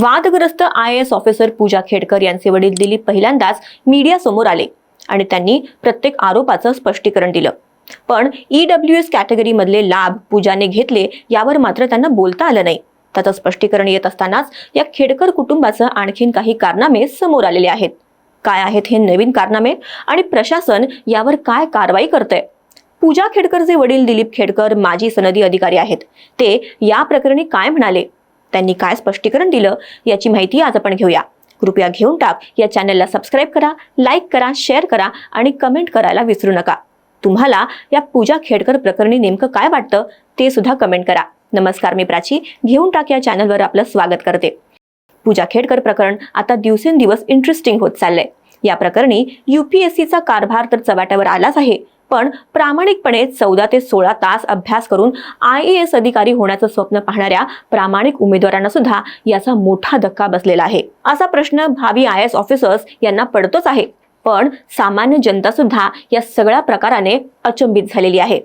वादग्रस्त I S officer Pooja Khedkar यांचे वडील दिलीप पहिल्यांदाच मीडिया समोर आले आणि त्यांनी प्रत्येक आरोपाचं स्पष्टीकरण दिलं. पण ई डब्ल्यू एस कॅटेगरीमधले लाभ पूजाने घेतले यावर मात्र त्यांना बोलता आलं नाही. त्याचं स्पष्टीकरण येत असतानाच या खेडकर कुटुंबाचं आणखीन काही कारनामे समोर आलेले आहेत. काय आहेत हे नवीन कारनामे आणि प्रशासन यावर काय कारवाई करतंय? पूजा खेडकरचे वडील दिलीप खेडकर माजी सनदी अधिकारी आहेत ते या प्रकरणी काय म्हणाले? त्यांनी काय स्पष्टीकरण दिलं याची माहिती आज आपण घेऊया. कृपया घेऊन टाक या चॅनलला सबस्क्राईब करा लाईक करा शेअर करा आणि कमेंट करायला विसरू नका. तुम्हाला या पूजा खेडकर प्रकरणी नेमकं काय वाटतं ते सुद्धा कमेंट करा. नमस्कार मी प्राची घेऊन टाक या चॅनलवर आपलं स्वागत करते. पूजा खेडकर प्रकरण आता दिवसेंदिवस इंटरेस्टिंग होत चाललंय. या प्रकरणी युपीएससीचा कारभार तर चव्हाट्यावर आलाच आहे. पण प्रामाणिकपणे चौदा ते सोळा तास अभ्यास करून आय ए एस अधिकारी होण्याचं स्वप्न पाहणाऱ्या प्रामाणिक उमेदवारांना सुद्धा याचा मोठा धक्का बसलेला आहे. असा प्रश्न भावी आय एस ऑफिसर्स यांना पडतोच आहे. पण सामान्य जनता सुद्धा या सगळ्या प्रकाराने अचंबित झालेली आहे.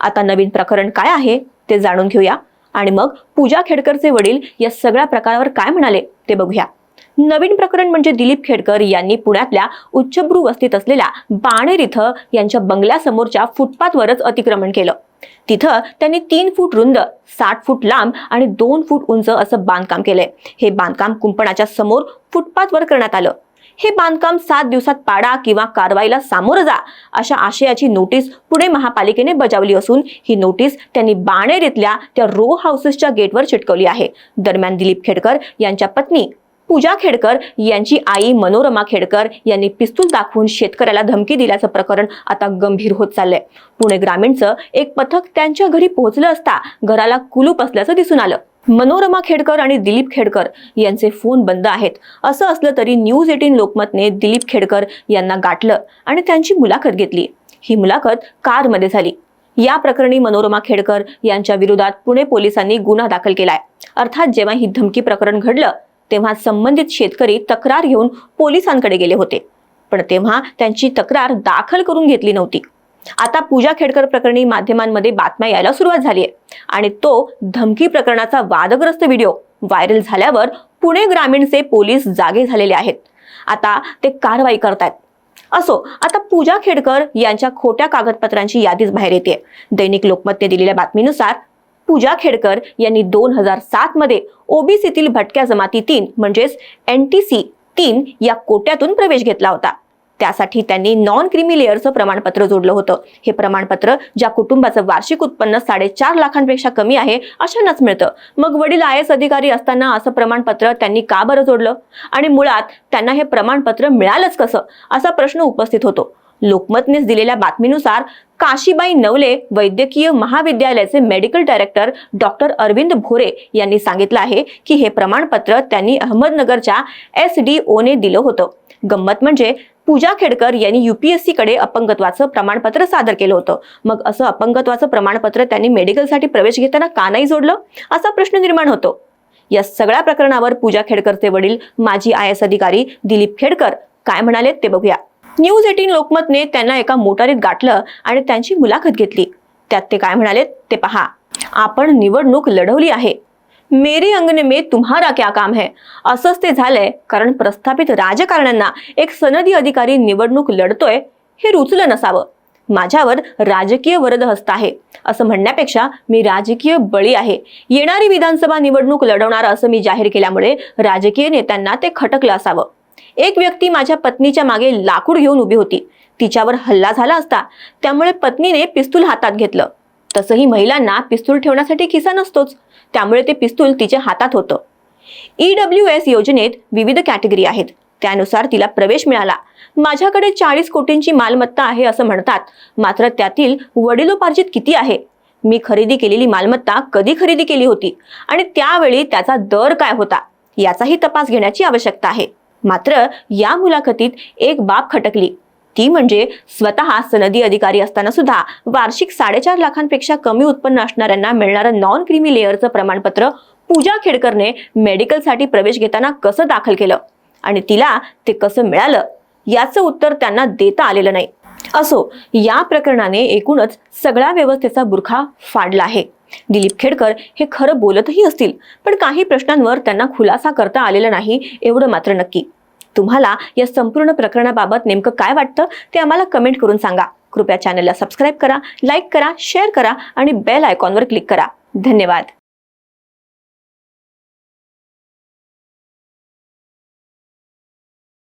आता नवीन प्रकरण काय आहे ते जाणून घेऊया आणि मग पूजा खेडकरचे वडील या सगळ्या प्रकारावर काय म्हणाले ते बघूया. नवीन प्रकरण म्हणजे दिलीप खेडकर यांनी पुण्यातल्या उच्चभ्रू वस्तीत असलेल्या बाणेर इथं यांच्या बंगल्यासमोरच्या फुटपाथवरच अतिक्रमण केलं. तिथं त्यांनी तीन फूट रुंद साठ फूट लांब आणि दोन फूट उंच असं बांधकाम केलंय. हे बांधकाम कुंपणाच्या समोर फुटपाथवर करण्यात आलं. हे बांधकाम सात दिवसात पाडा किंवा कारवाईला सामोरं जा अशा आशयाची नोटीस पुणे महापालिकेने बजावली असून ही नोटीस त्यांनी बाणेर इथल्या त्या रो हाऊसेसच्या गेटवर चिटकवली आहे. दरम्यान दिलीप खेडकर यांच्या पत्नी पूजा खेडकर यांची आई मनोरमा खेडकर यांनी पिस्तूल दाखवून शेतकऱ्याला धमकी दिल्याचं प्रकरण आता गंभीर होत चाललंय. पुणे ग्रामीणचं एक पथक त्यांच्या घरी पोहोचलं असता घराला कुलूप असल्याचं दिसून आलं. मनोरमा खेडकर आणि दिलीप खेडकर यांचे फोन बंद आहेत. असं असलं तरी न्यूज एटीन लोकमतने दिलीप खेडकर यांना गाठलं आणि त्यांची मुलाखत घेतली. ही मुलाखत कारमध्ये झाली. या प्रकरणी मनोरमा खेडकर यांच्या विरोधात पुणे पोलिसांनी गुन्हा दाखल केलाय. अर्थात जेव्हा ही धमकी प्रकरण घडलं तेव्हा संबंधित शेतकरी तक्रार घेऊन पोलिसांकडे गेले होते. पण तेव्हा त्यांची तक्रार दाखल करून घेतली नव्हती. आता पूजा खेडकर प्रकरणी माध्यमांमध्ये बातम्या यायला सुरुवात झाली आहे. आणि तो धमकी प्रकरणाचा वादग्रस्त व्हिडिओ व्हायरल झाल्यावर पुणे ग्रामीणचे पोलीस जागे झालेले आहेत. आता ते कारवाई करतायत. असो आता पूजा खेडकर यांच्या खोट्या कागदपत्रांची यादीच बाहेर येते. दैनिक लोकमतने दिलेल्या बातमीनुसार पूजा खेडकर यांनी दोन हजार सात मध्ये ओबीसीतील भटक्या जमाती तीन म्हणजेच एन टी सी तीन या कोट्यातून प्रवेश घेतला होता. त्यासाठी त्यांनी नॉन क्रिमी लेअरचं प्रमाणपत्र जोडलं होतं. हे प्रमाणपत्र ज्या कुटुंबाचं वार्षिक उत्पन्न साडेचार लाखांपेक्षा कमी आहे अशांनाच मिळतं. मग वडील आय एस अधिकारी असताना असं प्रमाणपत्र त्यांनी का बरं जोडलं? आणि मुळात त्यांना हे प्रमाणपत्र मिळालंच कसं? असा प्रश्न उपस्थित होतो. लोकमतनेच दिलेल्या बातमीनुसार काशीबाई नवले वैद्यकीय महाविद्यालयाचे medical director doctor Arvind Bhore यांनी सांगितलं आहे की हे प्रमाणपत्र त्यांनी अहमदनगरच्या एस डी ओने दिलं होतं. गंमत म्हणजे पूजा खेडकर यांनी युपीएससी कडे अपंगत्वाचं प्रमाणपत्र सादर केलं होतं. मग असं अपंगत्वाचं प्रमाणपत्र त्यांनी मेडिकलसाठी प्रवेश घेताना का नाही जोडलं? असा प्रश्न निर्माण होतो. या सगळ्या प्रकरणावर पूजा खेडकरचे वडील माजी आय एस अधिकारी दिलीप खेडकर काय म्हणाले ते बघूया. न्यूज एटीन लोकमतने त्यांना एका मोटारीत गाठलं आणि त्यांची मुलाखत घेतली. त्यात ते काय म्हणाले ते पहा आपण निवडणूक लढवली आहे. मेरे अंगने में तुम्हारा क्या काम है? असंच ते झालंय कारण प्रस्थापित राजकारण्यांना एक सनदी अधिकारी निवडणूक लढतोय हे रुचलं नसावं. माझ्यावर राजकीय वरद हस्त आहे. असं म्हणण्यापेक्षा मी राजकीय बळी आहे. येणारी विधानसभा निवडणूक लढवणार असं मी जाहीर केल्यामुळे राजकीय नेत्यांना ते खटकलं असावं. एक व्यक्ती माझ्या पत्नीच्या मागे लाकूड घेऊन उभी होती. तिच्यावर हल्ला झाला असता त्यामुळे पत्नीने पिस्तूल हातात घेतलं. तसंही महिलांना पिस्तूल ठेवण्यासाठी खिसा नसतोच. त्यामुळे ते पिस्तूल तिच्या हातात होतं. ई डब्ल्यू एस योजनेत विविध कॅटेगरी आहेत. त्यानुसार तिला प्रवेश मिळाला. माझ्याकडे चाळीस कोटींची मालमत्ता आहे असं म्हणतात. मात्र त्यातील वडिलोपार्जित किती आहे? मी खरेदी केलेली मालमत्ता कधी खरेदी केली होती? आणि त्यावेळी त्याचा दर काय होता? याचाही तपास घेण्याची आवश्यकता आहे. मात्र या मुलाखतीत एक बाब खटकली. ती म्हणजे स्वतः सनदी अधिकारी असताना सुद्धा वार्षिक साडेचार लाखांपेक्षा कमी उत्पन्न असणाऱ्यांना मिळणारं नॉन क्रिमी लेअरचं प्रमाणपत्र पूजा खेडकरने मेडिकलसाठी प्रवेश घेताना कसं दाखल केलं आणि तिला ते कसं मिळालं याचं उत्तर त्यांना देता आलेलं नाही. असो या प्रकरणाने एकूणच सगळ्या व्यवस्थेचा बुरखा फाडला आहे. दिलीप खेडकर हे खरं बोलतही असतील पण काही प्रश्नांवर त्यांना खुलासा करता आलेला नाही एवढं मात्र नक्की. तुम्हाला या संपूर्ण प्रकरणाबाबत नेमकं काय वाटतं ते आम्हाला कमेंट करून सांगा. कृपया चॅनलला सबस्क्राईब करा लाईक करा शेअर करा आणि बेल आयकॉनवर क्लिक करा. धन्यवाद.